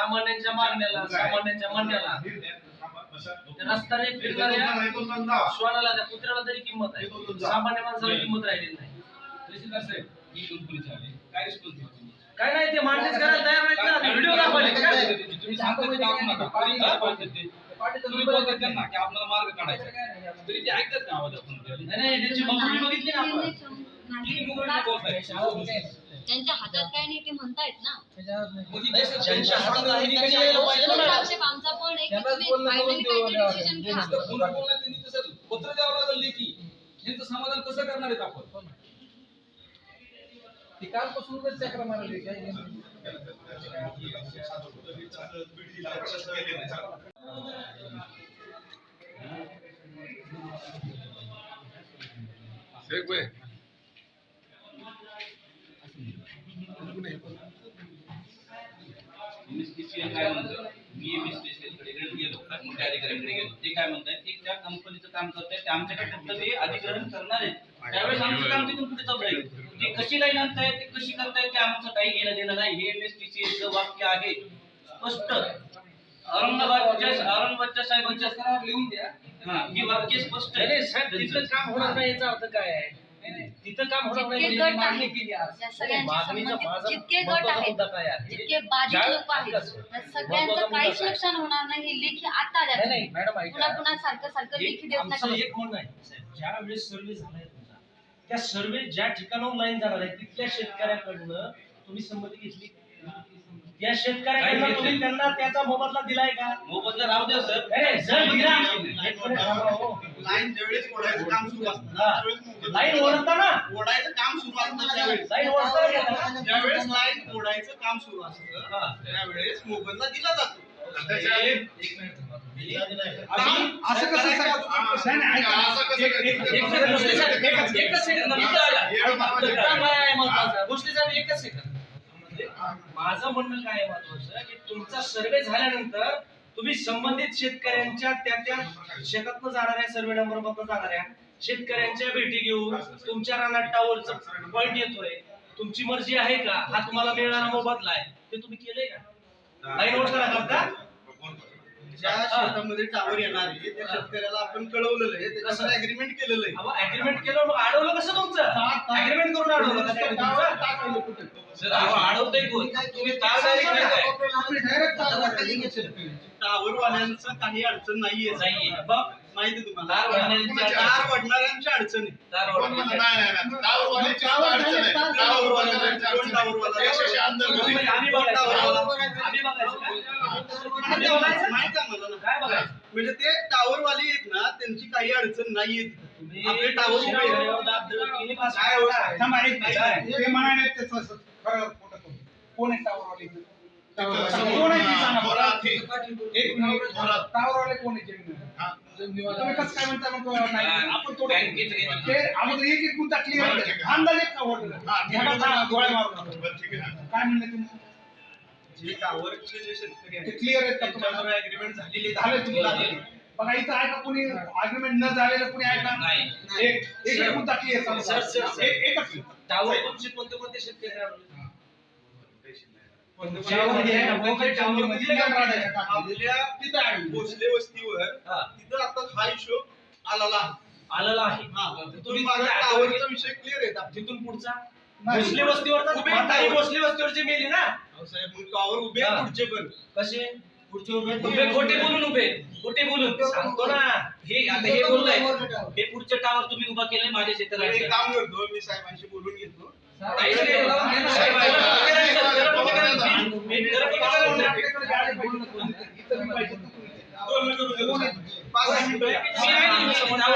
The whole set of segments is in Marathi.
सामान्यांच्या मागण्याला सामान्यांच्या म्हणण्याला त्या रस्त्याने फिरणाऱ्या श्वानाला त्या कुत्र्याला तरी किंमत आहे. सामान्य माणसाला किंमत राहिलेली नाही. तहसीलदार साहेब ही दोन पोलीस आले काय रिस्पॉन्स दिला तुम्ही? काय नाही ते मांडणीच करायला तयार नाहीत ना. व्हिडिओ दाखवले काय तुम्ही? सांगता ते दाखवू नका. तरी काय बोलतात ते? तुम्ही बोलतात त्यांना की आपल्याला मार्ग काढायचा. तरी ते ऐकतात का आवाज आपण? नाही नाही त्यांची बघून बघितली ना आपण. किती मुघलने बोलताय. त्यांच्या हातात काय नाही ते म्हणतायत ना. मोदी नाही, कसं- ज्यांच्या हातात आहे त्यांनी यायला पाहिजे ना तोच मॅडम. आक्षेप आमचा पण आहे की तुम्ही फायनली काहीतरी डिसिजन घ्या. नुसतं फोनवर बोलण्यात त्यांनी तसं पत्र द्यावं लागलं लेखी. यांचं समाधान कसं करणार आहेत आपण. कालपासूनच चक्र मारली काय MSTCL काय म्हणतं मी MSTCL कडे गेलो मोठ्या अधिकाऱ्यांकडे गेलो. ते काय म्हणतात की त्या कंपनीचं काम करतायत ते आमच्याकडे फक्त ते अधिग्रहण करणार आहेत. त्यावेळेस आमचं काम तिथून पुढे चालू राहील. ते कशी लाईन आणतायत ते कशी करतायत ते आमचं काही घेणं देणं नाही. हे MSTCL चं वाक्य आहे. स्पष्ट. औरंगाबादच्या औरंगाबादच्या साहेबांच्या लिहून द्या हा, वाक्य स्पष्ट आहे. साहेब तिथं काम होणार नाही याचा अर्थ काय आहे? तिथं काम होणार नाही जितके म्हणजे गट मागणी आहेत केली आज. या सगळ्यांशी मागणीचा संबंधित माझा जितके गट महत्त्वाचा आहेत मुद्दा काय आहे? जितके बाधित ज्या- लोक आहेत ऐकाच. त्या महत्त्वाचा सगळ्यांचं मुद्दा काहीच काय? नुकसान होणार नाही हे लेखी आता द्या नाही नाही तुम्ही. मॅडम पुन्हा ऐका पुन्हा सारखं सारखं लेखी एक देत आमचं नका एक म्हणणं आहे साहेब, ज्या वेळेस सर्वे झालाय तुमचा त्या सर्वे ज्या ठिकाणाहून लाईन जाणार आहे तिथल्या शेतकऱ्याकडनं तुम्ही संमती घेतली या शेतकऱ्याकडनं तुम्ही त्यांना त्याचा मोबदला दिलाय का मोबदला राहू द्या सर नाही, जर दिला एक मिनिट थांबा, हो. लाईन ज्यावेळेस ओढायचं काम सुरू असतं ना, हा. त्यावेळेस मोबदला लाईन ओढताना ओढायचं काम सुरू असतं त्यावेळेस लाईन ओढताना ज्यावेळेस लाईन ओढायचं काम सुरू असतं हा. त्यावेळेस मोबदला दिला जातो असं कसं नाही नाही एक एकच एकच सेकंद आला. एकच सेकंद माझं म्हणणं काय महत्वाचं की तुमचा सर्वे झाल्यानंतर तुम्ही संबंधित शेतकऱ्यांच्या त्या त्या शेतातनं जाणाऱ्या सर्वे नंबर मधनं जाणाऱ्या शेतकऱ्यांच्या भेटी घेऊन तुमच्या रानात टावरचं पॉईंट येतोय. तुमची मर्जी आहे का? हा तुम्हाला मिळणारा मोबदला आहे. ते तुम्ही केलंय का? लाईन ओढताना करता ज्या शेतामध्ये टावर येणार आहे त्या शेतकऱ्याला आपण कळवलेलं आहे त्याच्यासाठी अग्रीमेंट केलेलं आहे. अग्रीमेंट केलं मग अडवलं कसं तुमचं? अग्रीमेंट करून अडवलं? सर अडवतोय कोण तुम्ही काही अडचण नाहीये माहिती तुम्हाला तार वडणाऱ्यांची अडचण आहे तार. म्हणजे म्हणजे ते टावर वाले आहेत ना त्यांची काही अडचण नाहीये तुम्ही आपले टावर. काय हो मिनिट. ते म्हणाले खरं खोटं करून. कोण आहे टावरवाले? कोण आहे ते सांगा बरं. एक मिनिट टावरवाले कोण आहे जमीन तुम्ही कसं काय म्हणता मग? नाही आपण थोडं बँकेचं. ते अगोदर एक एक गुंता क्लिअर अंदाजे का होतं ह्याला जा, डोळे मारू नका. काय म्हणले तुम्ही? जे टावरचे जे शेतकरी ते आहेत क्लिअर आहेत का तुम्हाला? अग्रीमेंट झालेली झाले बघा इथं आहे का कोणी आर्ग्युमेंट न झालेलं कोणी आहे का नाही. एक एक एक मुद्दा क्लिअर सर, सर, सर. एकच टावर तुमचे कोणते कोणते शेतकरी वस्तीवर हा. तिथं आता हा हिशोब आलेला आलेला आहे हा तुम्ही तुम्ही माझ्या टावरचा विषय क्लिअर आहे? तिथून पुढचा. भोसले वस्तीवर. भोसले वस्तीवरची मेली ना अहो साहेब टावर उभे. पुढचे पण कसे उभे खोटे बोलून उभे. खोटे बोलून. सांगतो ना. हे आता हे बोलताय हे पुढचं टावर तुम्ही उभा केलंय माझ्या शेताला एक काम करतो मी साहेबांशी बोलून घेतो.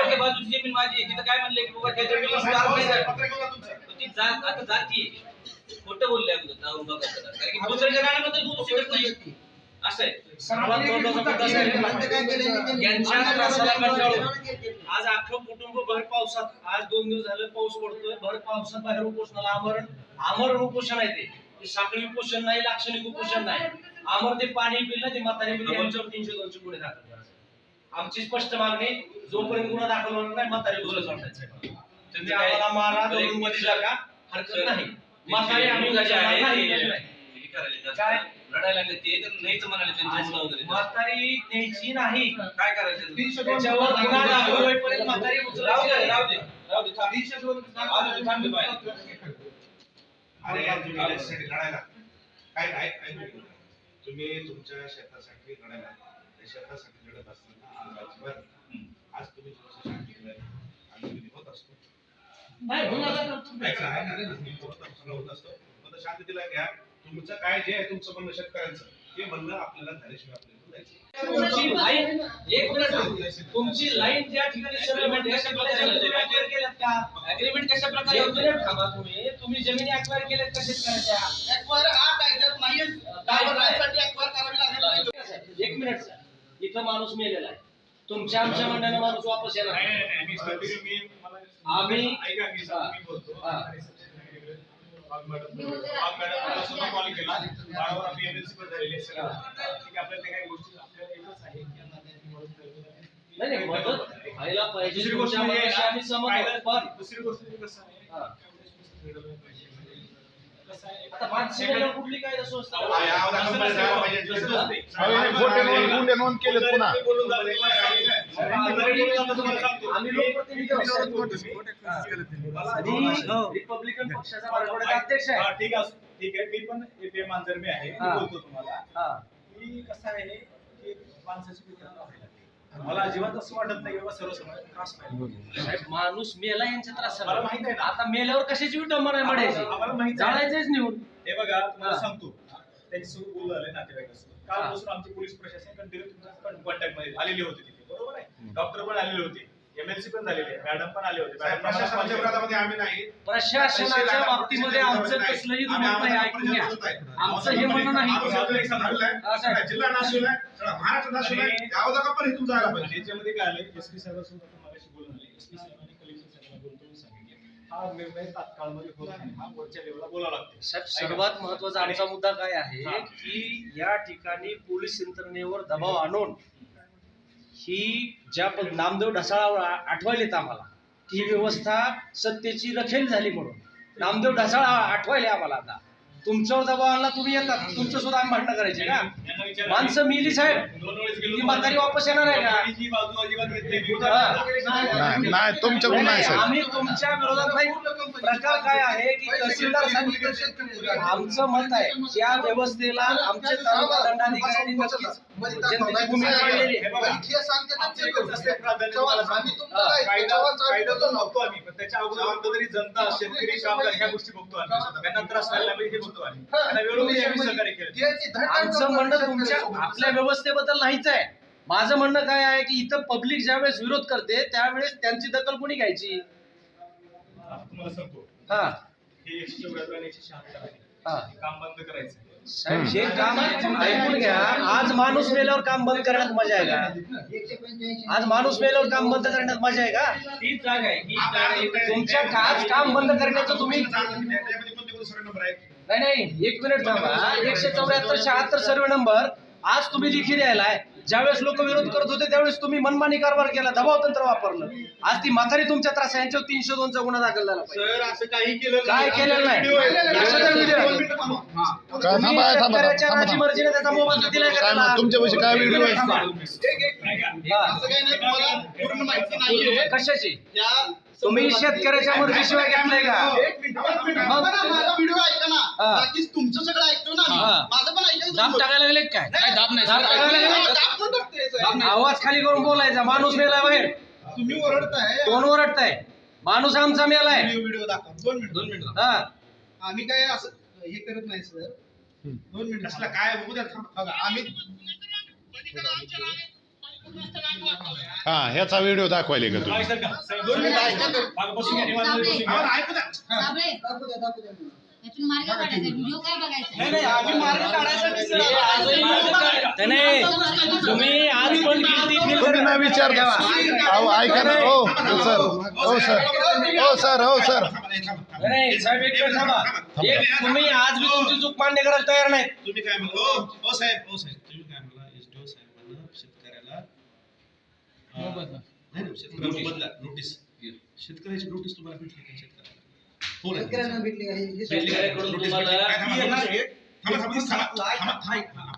काय म्हणलंय की बाबा त्या जमिनीला तार नाही जात. ती जात आता जाती खोटं बोलले अगोदर. टावर उभा करताना कारण की दुसऱ्याच्या गाण्याबद्दल बोलू शकत नाही. असं आहे. सर्वात महत्त्वाचा मुद्दा असा आहे, यांच्या त्रासाला कंटाळून आज अख्खं कुटुंब भर पावसात आज दोन दिवस झाले पाऊस पडतोय. भर पावसात बाहेर उपोषणाला आमरण आमरण उपोषण आहे ते. साखळी उपोषण नाही लाक्षणिक उपोषण नाही. आमर ते पाणी पिलं ते म्हातारे पिलं यांच्यावर तीनशे दोनशे गुन्हे दाखल आमची स्पष्ट मागणी जोपर्यंत गुन्हा दाखल होणार नाही म्हातारे सोडायचे तुम्ही आम्हाला मारा दोन मध्ये का हरकत नाही. म्हातारे आम्ही काय? लढायला लागले ते तर नाहीच म्हणाले त्यांची मुलं वगैरे म्हातारी द्यायची नाही. काय करायचं? तीनशे दोन त्याच्यावर गुन्हा दाखल होईपर्यंत म्हातारी राहू दे राहू दे उचलायची राहू दे थांब. तीनशे दोन आज ते थांबले पाहिजे अरे तुम्ही याच्यासाठी लढायला काय काय काय तुम्ही तुमच्या शेतासाठी लढायला त्या शेतासाठी लढत असताना आज तुम्ही थोडंसं शांती कधी होत असतो. नाही, होत असतो, पण शांततेला घ्या. तुमचं काय जे आहे तुमचं म्हणणं शेतकऱ्यांचं ते म्हणणं आपल्याला झाल्याशिवाय आपल्याला जायचं. तुमची लाईन एक मिनिट तुमची लाईन ज्या ठिकाणी प्रकारे केल्यात का? अग्रीमेंट कशा प्रकारे थांबा तुम्ही. तुम्ही जमिनी अक्वायर केल्यात कशाच करायच्या ऍक्वायर हा कायद्यात नाहीये कारवाईसाठी ऍक्वायर करावी लागेल. नाही. एक मिनिट सर इथं माणूस मेलेला आहे. तुमच्या आमच्या म्हणण्यानं माणूस वापस येणार आम्ही- ऐका, मी सांगतो, मी बोलतो. मॅडम- मॅडम सुद्धा केला. वारंवार आपली MLC पण झालेली आहे सगळं. ठीक आहे, आपल्याला त्या काही गोष्टी आपल्याला एकच आहे की यांना त्यांची मदत करावी. नाही नाही मदत व्हायला पाहिजे दुसरी गोष्ट म्हणजे आम्ही पण दुसरी गोष्ट म्हणजे कसं आहे हा. म्हणजे कसं आहे, आता पाचशे वेळेला कुठली काय संस्था गुन्हे नोंद- केलेत पुन्हा. आणि रिपब्लिकन पक्षाचा अध्यक्ष हा, आहे ठीक आहे. ठीक आहे. मी पण एपीएम आहे. मी हा. बोलतो तुम्हाला. हा. की कसं आहे की माणसाची लागते. मला अजिबात असं वाटत नाही बाबा त्रास पाहिजे. माणूस मेला यांच्या त्रास मला माहीत आहे ना. आता मेल्यावर कशाची विटंबना आहे म्हणायची? आम्हाला माहीत आहे. जाळायचंच नेऊन हे बघा तुम्हाला हा. सांगतो. त्यांची सुरू बोल झाले नातेवाईकांसोबत कालपासून आमचे पोलीस प्रशासन कंटिन्यू कॉन्टॅक्टमध्ये आलेले होते तिथे. बरोबर आहे? डॉक्टर पण आलेले होते. एमएलसी पण झालेले मॅडम पण आले होते. मॅडम प्रशासनाच्या विरोधामध्ये आम्ही नाही. प्रशासनाच्या बाबतीमध्ये आमचं कसलंही मत नाही ऐकून घ्या. आमचं हे म्हणणं नाही. जिल्हा नाशिवलाय महाराष्ट्र नाशिवलाय आणि- गावाचा कंपनी इथून जायला पाहिजे त्याच्यामध्ये काय आलं एसपी साहेबांसोबत आपण मगाशी बोलून आले. एसपी साहेबांनी कलेक्टर साहेबांना बोलतो सांगितले. हा निर्णय तात्काळमध्ये होत नाही. हा वरच्या लेवलला बोलावं लागते. साहेब सर्वात महत्त्वाचा आमचा मुद्दा काय आहे की या ठिकाणी पोलीस यंत्रणेवर दबाव आणून ही ज्या प- नामदेव ढसाळावर आठवायला येत आम्हाला ती व्यवस्था सत्तेची रखेल झाली म्हणून. नामदेव ढसाळा आठवायला आम्हाला आता. तुमच्यावर दबाव आणला तुम्ही येतात. तुमचं सुद्धा आम्ही भांडणं करायचे का? माणसं मिली साहेब. ती म्हातारी वापस येणार आहे का? नाही. नाही नाही तुमच्याकडून नाही साहेब. आम्ही तुमच्या विरोधात नाही. प्रकार काय आहे की तहसीलदार सांगितलं आमचं मत आहे या व्यवस्थेला आमचे तालुका दंडाधिकारी जनतेची भूमिका हे आहे. त्याच्या अगोदर जनता शेतकरी कामगार ह्या गोष्टी बघतो आम्ही. त्यांना त्रास व्हायला पाहिजे आमचं म्हणणं तुमच्या शेतकऱ्यासोबत. आपल्या व्यवस्थेबद्दल नाहीच आहे. माझं म्हणणं काय आहे की इथं पब्लिक ज्यावेळेस विरोध करते त्यावेळेस त्यांची दखल कोणी घ्यायची? तुम्हाला सांगतो. हा. हे एकशे हा. हे काम बंद करायचं. हे काम ऐकून घ्या. आज माणूस मेल्यावर काम बंद करण्यात मजा आहे का? आज माणूस मेल्यावर काम बंद करण्यात मजा आहे का? ही जागा आहे. तुमच्या आज काम बंद करण्याचं तुम्ही नाही नाही एक मिनिट थांबा एकशे चौऱ्याहत्तर शहात्तर सर्व नंबर आज तुम्ही लिखी द्यायलाय ज्यावेळेस लोक विरोध करत होते त्यावेळेस तुम्ही मनमानी कारभार केला दबाव तंत्र वापरलं. आज ती म्हातारी तुमच्या त्रास यांच्यावर तीनशे दोनचा गुन्हा दाखल झाला सर असं काही केलं काय केलेलं नाही? राजी मर्जीने त्याचा मोबाईल दिलाय का काय त्याला? व्हिडिओ आहे थांबा. एक- एक- हा. असं काही नाही तुम्हाला पूर्ण माहिती नाहीये. कशाची? त्या तुम्ही शेतकऱ्याच्या मर्जीशिवाय घेतलंय का? एक मिनिट एक मिनिट. ऐका ना, माझा व्हिडिओ ऐका ना. हा. बाकी तुमचं सगळं ऐकतो ना मी. हा. माझं पण ऐकायचं दाब. टाकायला लागले काय? नाही, दाब दाब टाकायला लागले. दाब साहेब. आवाज खाली करून बोलायचा. माणूस मेलाय बाहेर. तुम्ही ओरडताय. कोण ओरडताय? माणूस आमचा मेलाय. व्हिडिओ व्हिडिओ दाखवा. दोन मिनिट. दोन मिनिट हा. आम्ही काय असं हे करत नाही सर. दोन मिनिट. कसला काय बघू द्या थांबा. बघा आम्ही हा ह्याचा व्हिडिओ दाखवायले का तुम्ही? विचार अहो ऐका ना. हो हो सर. हो सर. हो सर. हो सर. तुम्ही आज बी तुमची चूक मान्य करायला तयार नाही तुम्ही काय म्हणला हो हो साहेब. हो साहेब तुम्ही काय म्हणला एसडीओ साहेबांना शेतकऱ्याला अं, नाही शेतकऱ्याला बदला नोटीस शेतकऱ्याची नोटीस तुम्हाला भेटली का शेतकऱ्याला हो ना. शेतकऱ्यांना भेटली का? शेतकऱ्याकडून नोटीस तुम्हाला भेटली. काय ती थांबा, येणार नोटीस आहे. थांबा, थांबा, थांबा, थांबा, थांबा.